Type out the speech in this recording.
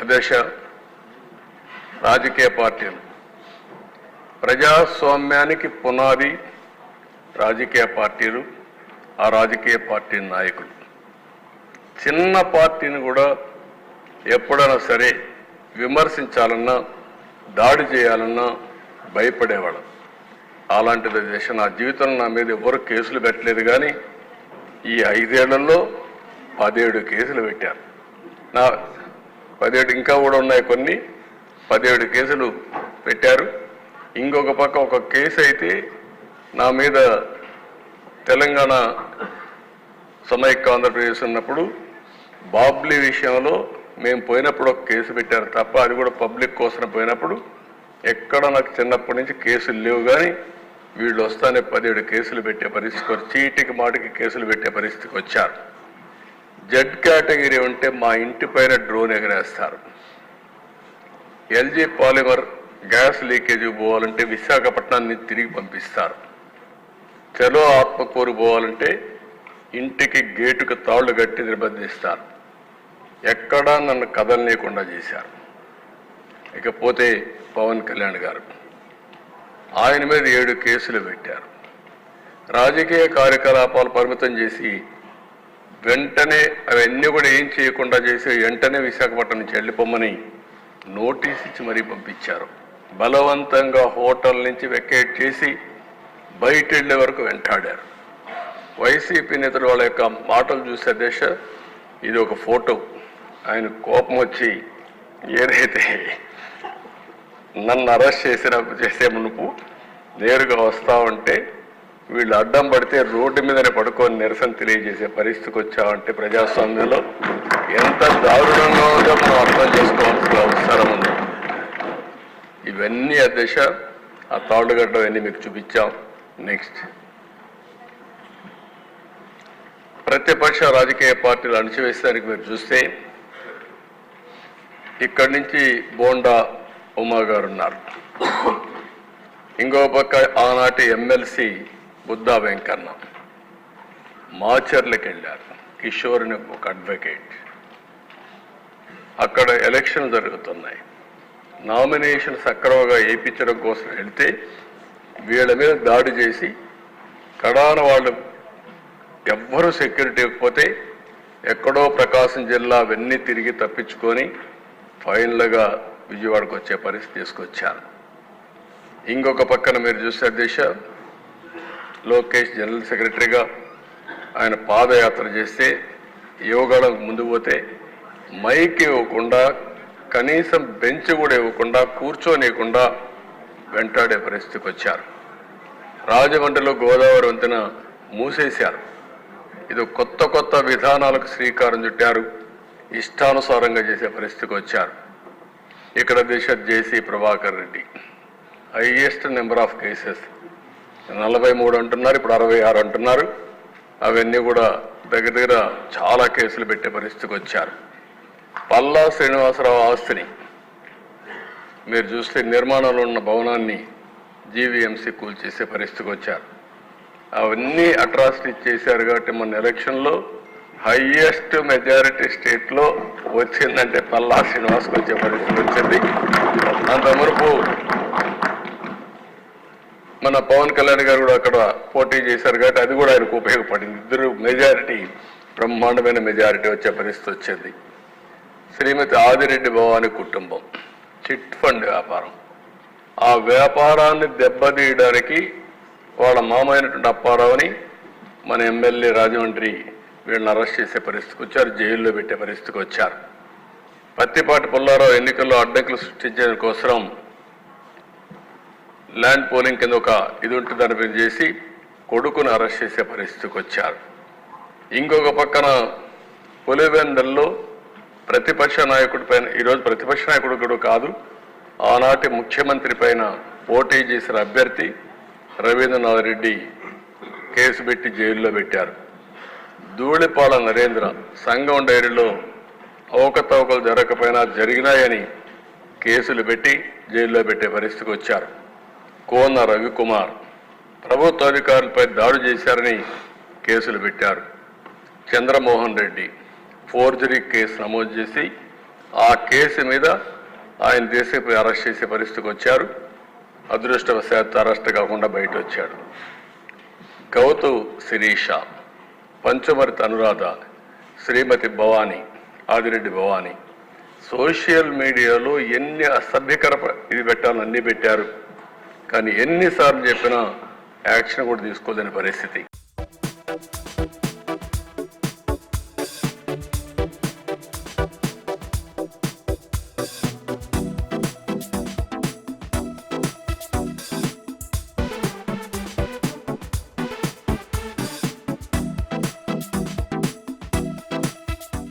అధ్యక్ష రాజకీయ పార్టీలు. ప్రజాస్వామ్యానికి పునాది రాజకీయ పార్టీలు ఆ రాజకీయ పార్టీ నాయకులు. చిన్న పార్టీని కూడా ఎప్పుడైనా సరే విమర్శించాలన్నా దాడి చేయాలన్నా భయపడేవాళ్ళం. అలాంటిది చేసిన నా జీవితంలో నా మీద ఎవరు కేసులు పెట్టలేదు కానీ ఈ ఐదేళ్ళలో పదిహేడు కేసులు పెట్టారు. నా పదిహేడు ఇంకా కూడా ఉన్నాయి కొన్ని. పదిహేడు కేసులు పెట్టారు. ఇంకొక పక్క ఒక కేసు అయితే నా మీద తెలంగాణ సమైక్య ఆంధ్రప్రదేశ్ ఉన్నప్పుడు బాబ్లీ విషయంలో మేము పోయినప్పుడు ఒక కేసు పెట్టారు తప్ప అది కూడా పబ్లిక్ కోసం పోయినప్పుడు ఎక్కడ నాకు చిన్నప్పటి నుంచి కేసులు లేవు కానీ వీళ్ళు వస్తానే పదిహేడు కేసులు పెట్టే పరిస్థితికి వచ్చి చీటికి మాటికి కేసులు పెట్టే పరిస్థితికి వచ్చారు. జెడ్ కేటగిరీ ఉంటే మా ఇంటి పైన డ్రోన్ ఎగరేస్తారు. ఎల్జీ పాలిమర్ గ్యాస్ లీకేజ్ పోవాలంటే విశాఖపట్నాన్ని తిరిగి పంపిస్తారు. చలో ఆత్మకూరు పోవాలంటే ఇంటికి గేటుకు తాళ్ళు కట్టి నిర్బంధిస్తారు. ఎక్కడా నన్ను కదలనీయకుండా చేశారు. ఇకపోతే పవన్ కళ్యాణ్ గారు. ఆయన మీద ఏడు కేసులు పెట్టారు. రాజకీయ కార్యకలాపాలు పరిమితం చేసి వెంటనే అవన్నీ కూడా ఏం చేయకుండా చేసి వెంటనే విశాఖపట్నం నుంచి వెళ్ళిపోమని నోటీస్ ఇచ్చి మరీ పంపించారు. బలవంతంగా హోటల్ నుంచి వెకేట్ చేసి బయట వెళ్ళే వరకు వెంటాడారు. వైసీపీ నేతలు వాళ్ళ యొక్క మాటలు చూసే దేశ ఇది ఒక ఫోటో. ఆయన కోపం వచ్చి ఏదైతే నన్ను అరెస్ట్ చేసిన చేసే మునుపు నేరుగా వస్తా ఉంటే వీళ్ళు అడ్డం పడితే రోడ్డు మీదనే పడుకొని నిరసన తెలియజేసే పరిస్థితికి వచ్చామంటే ప్రజాస్వామ్యంలో ఎంత దారుణంగా ఉందో మనం అర్థం చేసుకోవాల్సిన అవసరం ఉంది. ఇవన్నీ దశ ఆ తాడుగడ్డ అన్నీ మీకు చూపించాం. నెక్స్ట్ ప్రతిపక్ష రాజకీయ పార్టీలు అణచివేసేదానికి మీరు చూస్తే ఇక్కడి నుంచి బోండా ఉమా గారు ఉన్నారు. ఇంకో పక్క ఆనాటి ఎమ్మెల్సీ బుద్ధా వెంకన్న మాచర్లకు వెళ్ళారు కిషోర్ అని ఒక అడ్వకేట్. అక్కడ ఎలక్షన్ జరుగుతున్నాయి. నామినేషన్ సక్రమంగా వేయించడం కోసం వెళితే వీళ్ళ మీద దాడి చేసి కడాన వాళ్ళు ఎవ్వరూ సెక్యూరిటీ ఇవ్వకపోతే ఎక్కడో ప్రకాశం జిల్లా అవన్నీ తిరిగి తప్పించుకొని ఫైనల్గా విజయవాడకు వచ్చే పరిస్థితి తీసుకొచ్చారు. ఇంకొక పక్కన మీరు చూసే దిశ లోకేష్ జనరల్ సెక్రటరీగా ఆయన పాదయాత్ర చేస్తే యువగడం ముందు పోతే మైక్ ఇవ్వకుండా కనీసం బెంచ్ కూడా ఇవ్వకుండా కూర్చోనివ్వకుండా వెంటాడే పరిస్థితికి వచ్చారు. రాజమండ్రిలో గోదావరి వంతెన మూసేశారు. ఇది కొత్త కొత్త విధానాలకు శ్రీకారం చుట్టారు. ఇష్టానుసారంగా చేసే పరిస్థితికి వచ్చారు. ఇక్కడ దిశ JC Prabhakar Reddy. Highest number of cases. నలభై మూడు అంటున్నారు ఇప్పుడు అరవై ఆరు అంటున్నారు. అవన్నీ కూడా దగ్గర దగ్గర చాలా కేసులు పెట్టే పరిస్థితికి వచ్చారు. పల్లా శ్రీనివాసరావు ఆస్తిని మీరు చూస్తే నిర్మాణంలో ఉన్న భవనాన్ని జీవీఎంసీ కూల్చేసే పరిస్థితికి వచ్చారు. అవన్నీ అట్రాసిటీ చేశారు కాబట్టి మన ఎలక్షన్లో హైయెస్ట్ మెజారిటీ స్టేట్లో వచ్చిందంటే పల్లా శ్రీనివాస్కి వచ్చే పరిస్థితి వచ్చింది. అంత మునుపు మన పవన్ కళ్యాణ్ గారు కూడా అక్కడ పోటీ చేశారు కాబట్టి అది కూడా ఆయనకు ఉపయోగపడింది. ఇద్దరు మెజారిటీ బ్రహ్మాండమైన మెజారిటీ వచ్చే పరిస్థితి వచ్చింది. శ్రీమతి ఆదిరెడ్డి భవాని కుటుంబం చిట్ ఫండ్ వ్యాపారం. ఆ వ్యాపారాన్ని దెబ్బతీయడానికి వాళ్ళ మామైనటువంటి అప్పారావుని మన ఎమ్మెల్యే రాజమండ్రి వీళ్ళని అరెస్ట్ చేసే పరిస్థితికి వచ్చారు జైల్లో పెట్టే పరిస్థితికి వచ్చారు. పత్తిపాటి పుల్లారావు ఎన్నికల్లో అడ్డంకులు సృష్టించడం కోసం ల్యాండ్ పోలింగ్ కింద ఒక ఇది ఉంటుందని మీరు చేసి కొడుకును అరెస్ట్ చేసే పరిస్థితికి వచ్చారు. ఇంకొక పక్కన పులివెందల్లో ప్రతిపక్ష నాయకుడి పైన ఈరోజు ప్రతిపక్ష నాయకుడు కూడా కాదు ఆనాటి ముఖ్యమంత్రి పైన పోటీ చేసిన అభ్యర్థి రవీంద్రనాథ్ రెడ్డి కేసు పెట్టి జైల్లో పెట్టారు. ధూళిపాల నరేంద్ర సంఘం డైరీలో అవకతవకలు జరగకపోయినా జరిగినాయని కేసులు పెట్టి జైల్లో పెట్టే పరిస్థితికి వచ్చారు. కోన రవికుమార్. ప్రభుత్వ అధికారులపై దాడి చేశారని కేసులు పెట్టారు. చంద్రమోహన్ రెడ్డి ఫోర్జరీ కేసు నమోదు చేసి ఆ కేసు మీద ఆయన దేశపై అరెస్ట్ చేసే పరిస్థితికి వచ్చారు. అదృష్టవశాత్తు అరెస్ట్ కాకుండా బయట వచ్చాడు గౌతు శిరీష పంచమరిత అనురాధ శ్రీమతి భవానీ ఆదిరెడ్డి భవానీ. సోషల్ మీడియాలో ఎన్ని అసభ్యకర ఇది పెట్టాలని అన్ని పెట్టారు. కానీ ఎన్నిసార్లు చెప్పినా యాక్షన్ కూడా తీసుకోలేని పరిస్థితి.